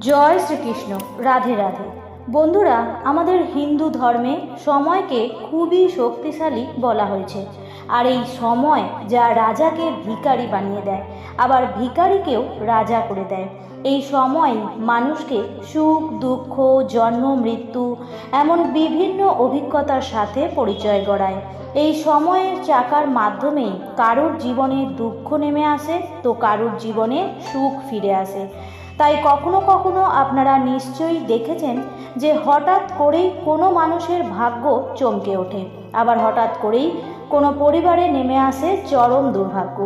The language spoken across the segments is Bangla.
জয় শ্রীকৃষ্ণ, রাধে রাধে। বন্ধুরা, আমাদের হিন্দু ধর্মে সময়কে খুবই শক্তিশালী বলা হয়েছে। আর এই সময় যা রাজাকে ভিখারি বানিয়ে দেয়, আবার ভিখারিকেও রাজা করে দেয়। এই সময় মানুষকে সুখ, দুঃখ, জন্ম, মৃত্যু, এমন বিভিন্ন অভিজ্ঞতার সাথে পরিচয় গড়ায়। এই সময়ের চাকার মাধ্যমেই কারোর জীবনে দুঃখ নেমে আসে, তো কারোর জীবনে সুখ ফিরে আসে। তাই কখনো কখনো আপনারা নিশ্চয়ই দেখেছেন যে হঠাৎ করেই কোনো মানুষের ভাগ্য চমকে ওঠে। আবার হঠাৎ করেই কোনো পরিবারে নেমে আসে চরম দুর্ভাগ্য।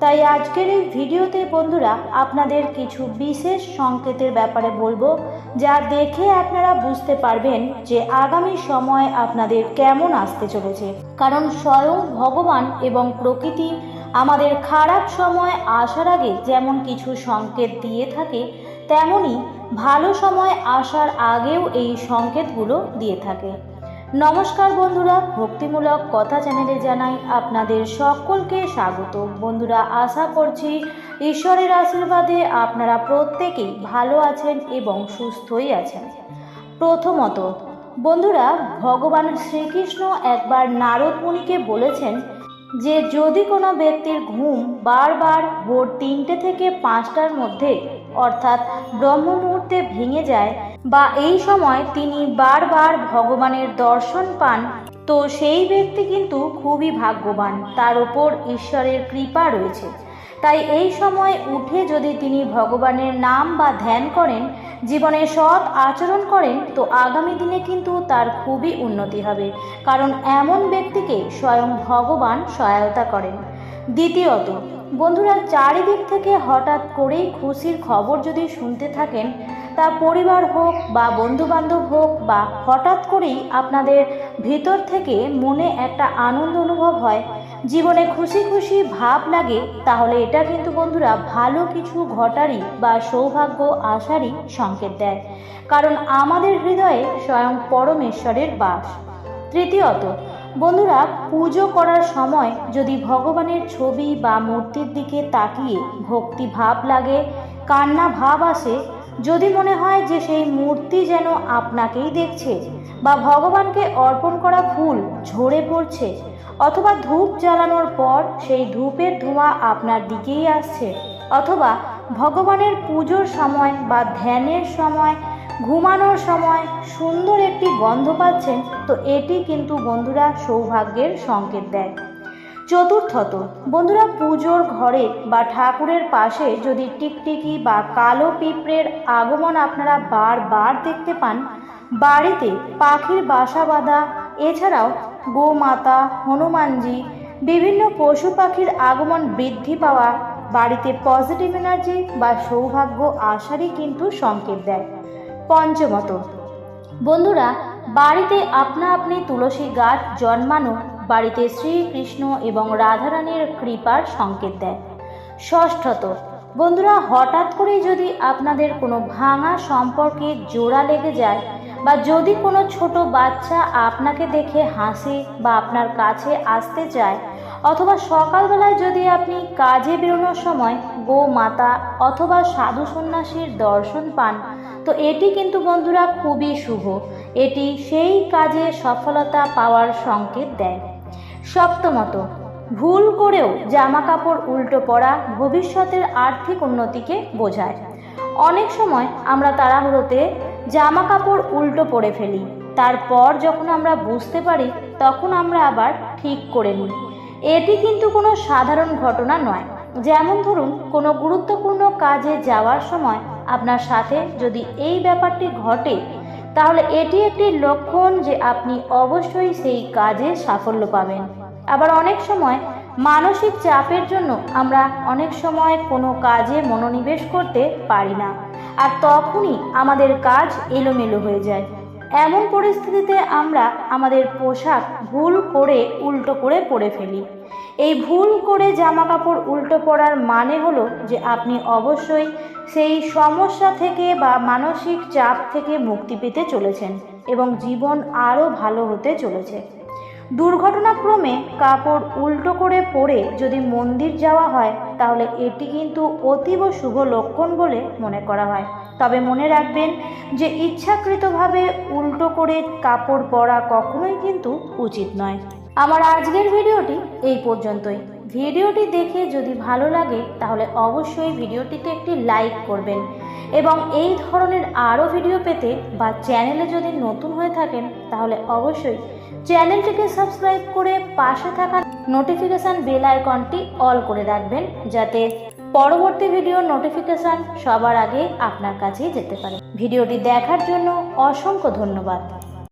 তাই আজকের এই ভিডিওতে বন্ধুরা আপনাদের কিছু বিশেষ সংকেতের ব্যাপারে বলব, যা দেখে আপনারা বুঝতে পারবেন যে আগামী সময় আপনাদের কেমন আসতে চলেছে। কারণ স্বয়ং ভগবান এবং প্রকৃতি আমাদের খারাপ সময় আসার আগে যেমন কিছু সংকেত দিয়ে থাকে, তেমনি ভালো সময় আসার আগেও এই সংকেতগুলো দিয়ে থাকে। নমস্কার বন্ধুরা, ভক্তিমূলক কথা চ্যানেলে জানাই আপনাদের সকলকে স্বাগত। বন্ধুরা, আশা করছি ঈশ্বরের আশীর্বাদে আপনারা প্রত্যেকেই ভালো আছেন এবং সুস্থই আছেন। প্রথমত, বন্ধুরা, ভগবান শ্রীকৃষ্ণ একবার নারদ মুনিকে বলেছেন যে যদি কোনো ব্যক্তির ঘুম বারবার ভোর তিনটে থেকে পাঁচটার মধ্যে, অর্থাৎ ব্রহ্ম মুহূর্তে ভেঙে যায় বা এই সময় তিনি বারবার ভগবানের দর্শন পান, তো সেই ব্যক্তি কিন্তু খুবই ভাগ্যবান। তার ওপর ঈশ্বরের কৃপা রয়েছে। তাই এই সময় উঠে যদি তিনি ভগবানের নাম বা ধ্যান করেন জীবনে সৎ আচরণ করেন, তো আগামী দিনে কিন্তু তার খুবই উন্নতি হবে। কারণ এমন ব্যক্তিকে স্বয়ং ভগবান সহায়তা করেন। দ্বিতীয়ত, বন্ধুরা চারিদিক থেকে হঠাৎ করেই খুশির খবর যদি শুনতে থাকেন, তা পরিবার হোক বা বন্ধুবান্ধব হোক বা হঠাৎ করেই আপনাদের ভিতর থেকে মনে একটা আনন্দ অনুভব হয় জীবনে খুশি খুশি ভাব লাগে, তাহলে এটা কিন্তু বন্ধুরা ভালো কিছু ঘটারই বা সৌভাগ্য আসারই সংকেত দেয়। কারণ আমাদের হৃদয়ে স্বয়ং পরমেশ্বরের বাস। তৃতীয়ত, বন্ধুরা পুজো করার সময় যদি ভগবানের ছবি বা মূর্তির দিকে তাকিয়ে ভক্তি ভাব লাগে, কান্না ভাব আসে, যদি মনে হয় যে সেই মূর্তি যেন আপনাকেই দেখছে বা ভগবানকে অর্পণ করা ফুল ঝরে পড়ছে, অথবা ধূপ জ্বালানোর পর সেই ধূপের ধোঁয়া আপনার দিকেই আসছে, অথবা ভগবানের পুজোর সময় বা ধ্যানের সময়, ঘুমানোর সময় সুন্দর একটি গন্ধ পাচ্ছেন, তো এটি কিন্তু বন্ধুরা সৌভাগ্যের সংকেত দেয়। চতুর্থত। বন্ধুরা, পুজোর ঘরে বা ঠাকুরের পাশে যদি টিকটিকি বা কালো পিঁপড়ের আগমন আপনারা বারবার দেখতে পান, বাড়িতে পাখির বাসা বাঁধা, এছাড়াও গোমাতা, হনুমানজি, বিভিন্ন পশু পাখির আগমন বৃদ্ধি পাওয়া, বাড়িতে পজিটিভ এনার্জি বা সৌভাগ্য আসারই কিন্তু সংকেত দেয়। পঞ্চমত, বন্ধুরা, বাড়িতে আপনা আপনি তুলসী গাছ জন্মানো বাড়িতে শ্রীকৃষ্ণ এবং রাধারানীর কৃপার সংকেত দেয়। ষষ্ঠত, বন্ধুরা, হঠাৎ করেই যদি আপনাদের কোনো ভাঙা সম্পর্কে জোড়া লেগে যায় বা যদি কোনো ছোট বাচ্চা আপনাকে দেখে হাসে বা আপনার কাছে আসতে চায়, অথবা সকালবেলায় যদি আপনি কাজে বেরোনোর সময় গো মাতা অথবা সাধু সন্ন্যাসীর দর্শন পান, তো এটি কিন্তু, বন্ধুরা, খুবই শুভ। এটি সেই কাজে সফলতা পাওয়ার সংকেত দেয়। সপ্তমত, ভুল করেও জামা কাপড় উল্টো পরা ভবিষ্যতের আর্থিক উন্নতিকে বোঝায়। অনেক সময় আমরা তাড়াহুড়োতে জামা কাপড় উল্টো পরে ফেলি, তারপর যখন আমরা বুঝতে পারি তখন আমরা আবার ঠিক করে নিই। এটি কিন্তু কোনো সাধারণ ঘটনা নয়। যেমন ধরুন, কোনো গুরুত্বপূর্ণ কাজে যাওয়ার সময় আপনার সাথে যদি এই ব্যাপারটি ঘটে, তাহলে এটি একটি লক্ষণ যে আপনি অবশ্যই সেই কাজে সাফল্য পাবেন। আবার অনেক সময় মানসিক চাপের জন্য আমরা অনেক সময় কোনো কাজে মনোনিবেশ করতে পারি না। আর তখনই আমাদের কাজ এলোমেলো হয়ে যায়। এমন পরিস্থিতিতে আমরা আমাদের পোশাক ভুল করে উল্টো করে পরে ফেলি। এই ভুল করে জামা কাপড় উল্টো পরার মানে হলো যে আপনি অবশ্যই সেই সমস্যা থেকে বা মানসিক চাপ থেকে মুক্তি পেতে চলেছেন এবং জীবন আরও ভালো হতে চলেছে। দুর্ঘটনাক্রমে কাপড় উল্টো করে পরে যদি মন্দির যাওয়া হয়, তাহলে এটি কিন্তু অতীব শুভ লক্ষণ বলে মনে করা হয়। তবে মনে রাখবেন যে ইচ্ছাকৃতভাবে উল্টো করে কাপড় পরা কখনোই কিন্তু উচিত নয়। আমার আজকের ভিডিওটি এই পর্যন্তই। ভিডিওটি দেখে যদি ভালো লাগে, তাহলে অবশ্যই ভিডিওটিতে একটি লাইক করবেন এবং এই ধরনের আরও ভিডিও পেতে বা চ্যানেলে যদি নতুন হয়ে থাকেন, তাহলে অবশ্যই চ্যানেলটিকে সাবস্ক্রাইব করে পাশে থাকা নোটিফিকেশান বেল আইকনটি অল করে রাখবেন, যাতে পরবর্তী ভিডিওর নোটিফিকেশান সবার আগে আপনার কাছেই যেতে পারে। ভিডিওটি দেখার জন্য অসংখ্য ধন্যবাদ।